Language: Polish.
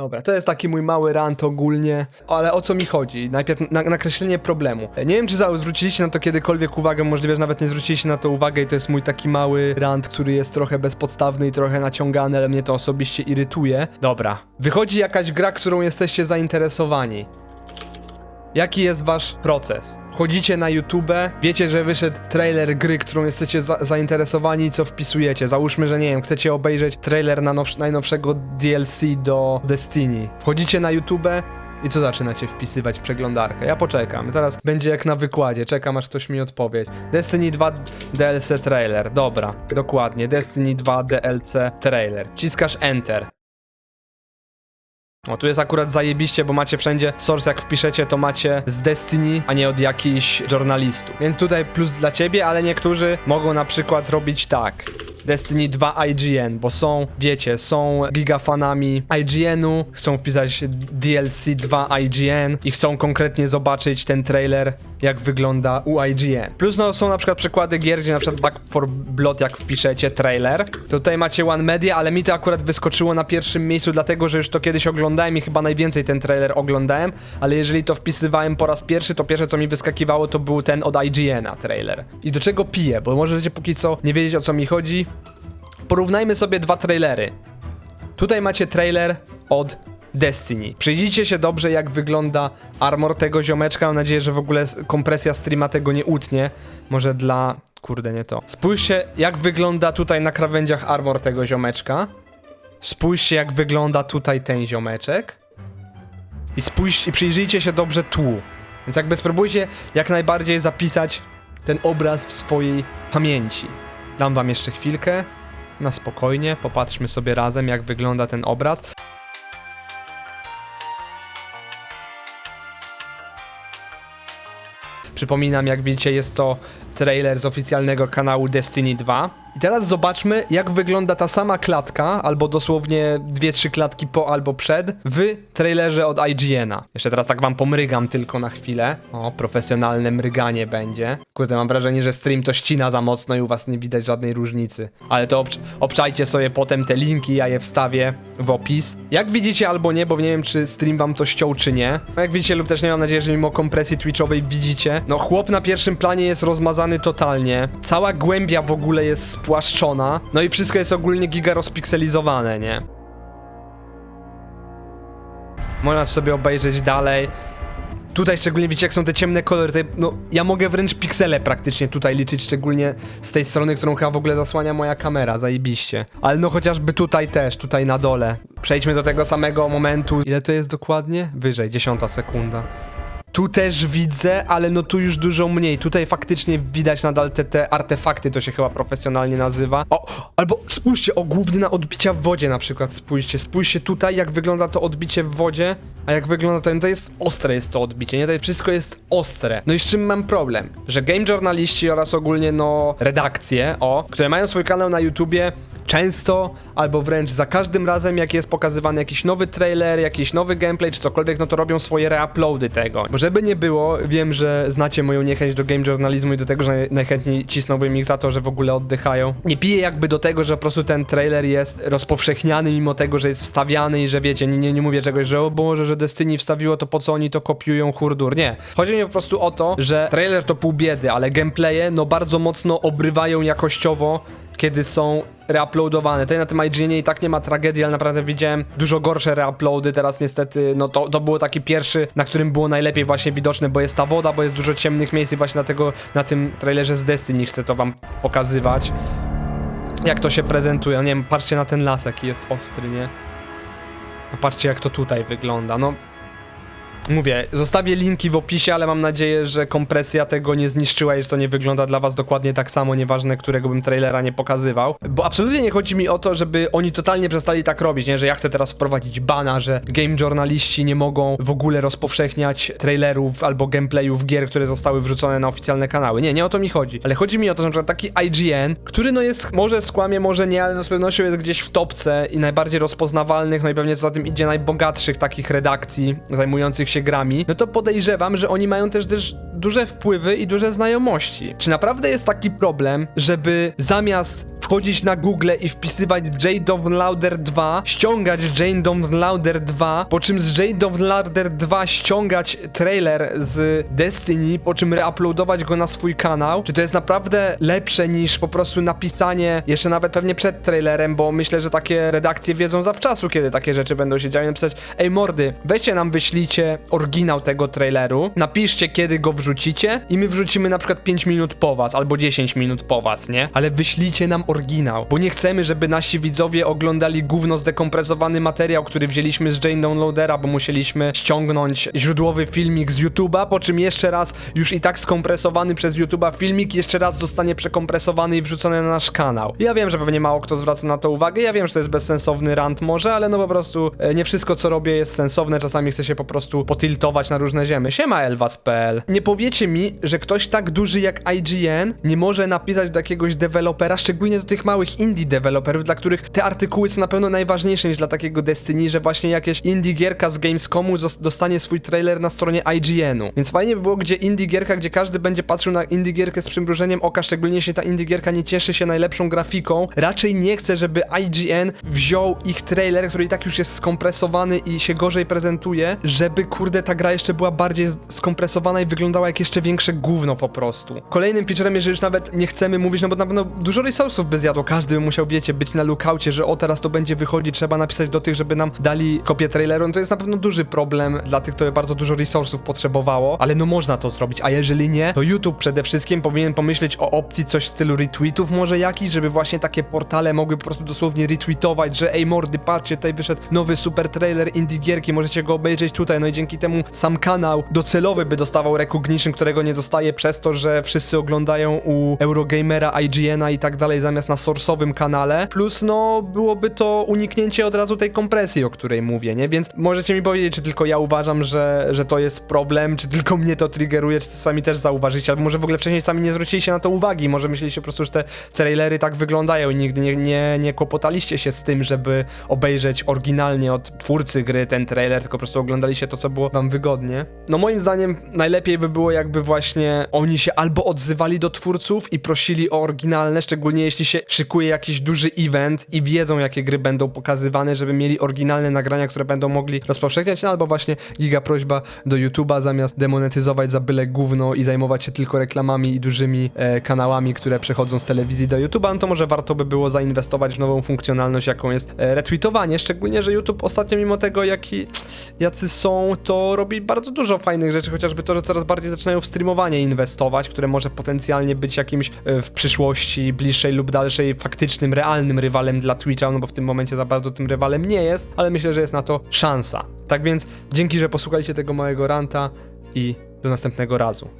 Dobra, to jest taki mój mały rant ogólnie, ale o co mi chodzi? Najpierw na, nakreślenie problemu. Nie wiem, czy zwróciliście na to kiedykolwiek uwagę, możliwe, że nawet nie zwróciliście na to uwagę i to jest mój taki mały rant, który jest trochę bezpodstawny i trochę naciągany, ale mnie to osobiście irytuje. Dobra, wychodzi jakaś gra, którą jesteście zainteresowani. Jaki jest wasz proces? Chodzicie na YouTube, wiecie, że wyszedł trailer gry, którą jesteście za zainteresowani co wpisujecie. Załóżmy, że nie wiem, chcecie obejrzeć trailer na nows- najnowszego DLC do Destiny. Wchodzicie na YouTube i co zaczynacie wpisywać w przeglądarkę? Ja poczekam, zaraz będzie jak na wykładzie, czekam aż ktoś mi odpowie. Destiny 2 DLC trailer, dobra, dokładnie, Destiny 2 DLC trailer. Ciskasz Enter. O, tu jest akurat zajebiście, bo macie wszędzie source, jak wpiszecie, to macie z Destiny, a nie od jakichś journalistów. Więc tutaj plus dla ciebie, ale niektórzy mogą na przykład robić tak. Destiny 2 IGN, bo są, wiecie, są gigafanami IGN-u, chcą wpisać DLC 2 IGN i chcą konkretnie zobaczyć ten trailer, jak wygląda u IGN. Plus no są na przykład przykłady gier, gdzie na przykład Back for Blood, jak wpiszecie trailer, to tutaj macie One Media, ale mi to akurat wyskoczyło na pierwszym miejscu, dlatego że już to kiedyś oglądałem i chyba najwięcej ten trailer oglądałem, ale jeżeli to wpisywałem po raz pierwszy, to pierwsze co mi wyskakiwało to był ten od IGN-a trailer. I do czego piję, bo możecie póki co nie wiedzieć o co mi chodzi. Porównajmy sobie dwa trailery. Tutaj macie trailer od Destiny. Przyjrzyjcie się dobrze, jak wygląda armor tego ziomeczka. Mam nadzieję, że w ogóle kompresja streama tego nie utnie. Może dla. Kurde, nie to. Spójrzcie, jak wygląda tutaj na krawędziach armor tego ziomeczka. Spójrzcie, jak wygląda tutaj ten ziomeczek. I spójrzcie, i przyjrzyjcie się dobrze tłu. Więc jakby spróbujcie jak najbardziej zapisać ten obraz w swojej pamięci. Dam wam jeszcze chwilkę. Na spokojnie, popatrzmy sobie razem, jak wygląda ten obraz. Przypominam, jak widzicie, jest to trailer z oficjalnego kanału Destiny 2. I teraz zobaczmy, jak wygląda ta sama klatka, albo dosłownie dwie, trzy klatki po albo przed, w trailerze od IGN-a. Jeszcze teraz tak wam pomrygam tylko na chwilę. O, profesjonalne mryganie będzie. Kurde, mam wrażenie, że stream to ścina za mocno i u was nie widać żadnej różnicy. Ale to obcz- obczajcie sobie potem te linki, ja je wstawię w opis. Jak widzicie albo nie, bo nie wiem, czy stream wam to ściął, czy nie. No Jak widzicie lub też nie mam nadzieję, że mimo kompresji twitchowej widzicie. No chłop na pierwszym planie jest rozmazany totalnie. Cała głębia w ogóle jest spłaszczona. No i wszystko jest ogólnie giga rozpikselizowane, nie? Można sobie obejrzeć dalej. Tutaj szczególnie widzicie, jak są te ciemne kolory. No, ja mogę wręcz piksele praktycznie tutaj liczyć, szczególnie z tej strony, którą chyba w ogóle zasłania moja kamera, zajebiście. Ale no chociażby tutaj też, tutaj na dole. Przejdźmy do tego samego momentu. Ile to jest dokładnie? Wyżej, dziesiąta sekunda. Tu też widzę, ale no tu już dużo mniej. Tutaj faktycznie widać nadal te, te artefakty, to się chyba profesjonalnie nazywa. O, albo spójrzcie, o głównie na odbicia w wodzie na przykład, spójrzcie. Spójrzcie tutaj, jak wygląda to odbicie w wodzie, a jak wygląda to, no to jest ostre jest to odbicie, nie? Tutaj wszystko jest ostre. No i z czym mam problem? Że game journaliści oraz ogólnie, no, redakcje, o, które mają swój kanał na YouTubie, często, albo wręcz za każdym razem, jak jest pokazywany jakiś nowy trailer, jakiś nowy gameplay, czy cokolwiek, no to robią swoje reuploady tego. Bo żeby nie było, wiem, że znacie moją niechęć do game journalizmu i do tego, że naj- najchętniej cisnąłbym ich za to, że w ogóle oddychają. Nie piję jakby do tego, że po prostu ten trailer jest rozpowszechniany, mimo tego, że jest wstawiany i że wiecie, nie, nie, nie mówię czegoś, że o Boże, że Destiny wstawiło, to po co oni to kopiują, hurdur. Nie. Chodzi mi po prostu o to, że trailer to pół biedy, ale gameplaye, no bardzo mocno obrywają jakościowo kiedy są reuploadowane. Tutaj na tym IGN i tak nie ma tragedii, ale naprawdę widziałem dużo gorsze reuploady. Teraz niestety, no to, to było taki pierwszy, na którym było najlepiej właśnie widoczne, bo jest ta woda, bo jest dużo ciemnych miejsc i właśnie dlatego na tym trailerze z Destiny chcę to wam pokazywać. Jak to się prezentuje. No nie wiem, patrzcie na ten las, jaki jest ostry, nie? No patrzcie, jak to tutaj wygląda. No, Mówię, zostawię linki w opisie, ale mam nadzieję, że kompresja tego nie zniszczyła i że to nie wygląda dla was dokładnie tak samo, nieważne którego bym trailera nie pokazywał. Bo absolutnie nie chodzi mi o to, żeby oni totalnie przestali tak robić, nie? Że ja chcę teraz wprowadzić bana, że game journaliści nie mogą w ogóle rozpowszechniać trailerów albo gameplayów gier, które zostały wrzucone na oficjalne kanały. Nie, nie o to mi chodzi. Ale chodzi mi o to, że na przykład taki IGN, który no jest, może skłamie, może nie, ale no z pewnością jest gdzieś w topce i najbardziej rozpoznawalnych, no i pewnie co za tym idzie najbogatszych takich redakcji zajmujących się grami, no to podejrzewam, że oni mają też, też duże wpływy i duże znajomości. Czy naprawdę jest taki problem, żeby zamiast wchodzić na Google i wpisywać J. Downloader 2, ściągać J. Downloader 2, po czym z J. Downloader 2 ściągać trailer z Destiny, po czym reuploadować go na swój kanał? Czy to jest naprawdę lepsze niż po prostu napisanie, jeszcze nawet pewnie przed trailerem, bo myślę, że takie redakcje wiedzą zawczasu, kiedy takie rzeczy będą się działy, napisać ej mordy, weźcie nam wyślijcie oryginał tego traileru, napiszcie kiedy go wrzucicie i my wrzucimy na przykład 5 minut po was, albo 10 minut po was, nie? Ale wyślijcie nam oryginał, bo nie chcemy, żeby nasi widzowie oglądali gówno zdekompresowany materiał, który wzięliśmy z Jane Downloadera, bo musieliśmy ściągnąć źródłowy filmik z YouTube'a, po czym jeszcze raz już i tak skompresowany przez YouTube'a filmik jeszcze raz zostanie przekompresowany i wrzucony na nasz kanał. Ja wiem, że pewnie mało kto zwraca na to uwagę, ja wiem, że to jest bezsensowny rant może, ale no po prostu e, nie wszystko co robię jest sensowne, czasami chcę się po prostu potiltować na różne ziemy. Siema Elwas.pl. Nie powiecie mi, że ktoś tak duży jak IGN nie może napisać do jakiegoś dewelopera, szczególnie do tych małych indie deweloperów, dla których te artykuły są na pewno najważniejsze niż dla takiego Destiny, że właśnie jakieś indie gierka z Gamescomu dostanie swój trailer na stronie IGN-u. Więc fajnie by było, gdzie indie gierka, gdzie każdy będzie patrzył na indie gierkę z przymrużeniem oka, szczególnie jeśli ta indie gierka nie cieszy się najlepszą grafiką. Raczej nie chcę, żeby IGN wziął ich trailer, który i tak już jest skompresowany i się gorzej prezentuje, żeby kurde ta gra jeszcze była bardziej skompresowana i wyglądała jak jeszcze większe gówno po prostu. Kolejnym featurem, jeżeli już nawet nie chcemy mówić, no bo na pewno dużo resursów by zjadło, każdy musiał, wiecie, być na lookoutie, że o teraz to będzie wychodzić, trzeba napisać do tych, żeby nam dali kopię traileru, no to jest na pewno duży problem dla tych, kto bardzo dużo resursów potrzebowało, ale no można to zrobić, a jeżeli nie, to YouTube przede wszystkim powinien pomyśleć o opcji coś w stylu retweetów może jakiś, żeby właśnie takie portale mogły po prostu dosłownie retweetować, że ej mordy, patrzcie, tutaj wyszedł nowy super trailer indie gierki, możecie go obejrzeć tutaj, no i dzięki temu sam kanał docelowy by dostawał recognition, którego nie dostaje przez to, że wszyscy oglądają u Eurogamera, IGN-a i tak dalej zamiast na source'owym kanale, plus no byłoby to uniknięcie od razu tej kompresji, o której mówię, nie? Więc możecie mi powiedzieć, czy tylko ja uważam, że, że to jest problem, czy tylko mnie to triggeruje, czy sami też zauważycie, albo może w ogóle wcześniej sami nie zwróciliście na to uwagi, może myśleliście po prostu, że te trailery tak wyglądają i nigdy nie, nie, nie kłopotaliście się z tym, żeby obejrzeć oryginalnie od twórcy gry ten trailer, tylko po prostu oglądaliście to, co było wam wygodnie. No moim zdaniem najlepiej by było jakby właśnie oni się albo odzywali do twórców i prosili o oryginalne, szczególnie jeśli się szykuje jakiś duży event i wiedzą, jakie gry będą pokazywane, żeby mieli oryginalne nagrania, które będą mogli rozpowszechniać, no albo właśnie giga prośba do YouTube'a, zamiast demonetyzować za byle gówno i zajmować się tylko reklamami i dużymi e, kanałami, które przechodzą z telewizji do YouTube'a, no to może warto by było zainwestować w nową funkcjonalność, jaką jest e, retweetowanie, szczególnie, że YouTube ostatnio mimo tego, jaki, jacy są, to robi bardzo dużo fajnych rzeczy, chociażby to, że coraz bardziej zaczynają w streamowanie inwestować, które może potencjalnie być jakimś e, w przyszłości bliższej lub dalszej faktycznym, realnym rywalem dla Twitcha, no bo w tym momencie za bardzo tym rywalem nie jest, ale myślę, że jest na to szansa. Tak więc dzięki, że posłuchaliście tego małego ranta i do następnego razu.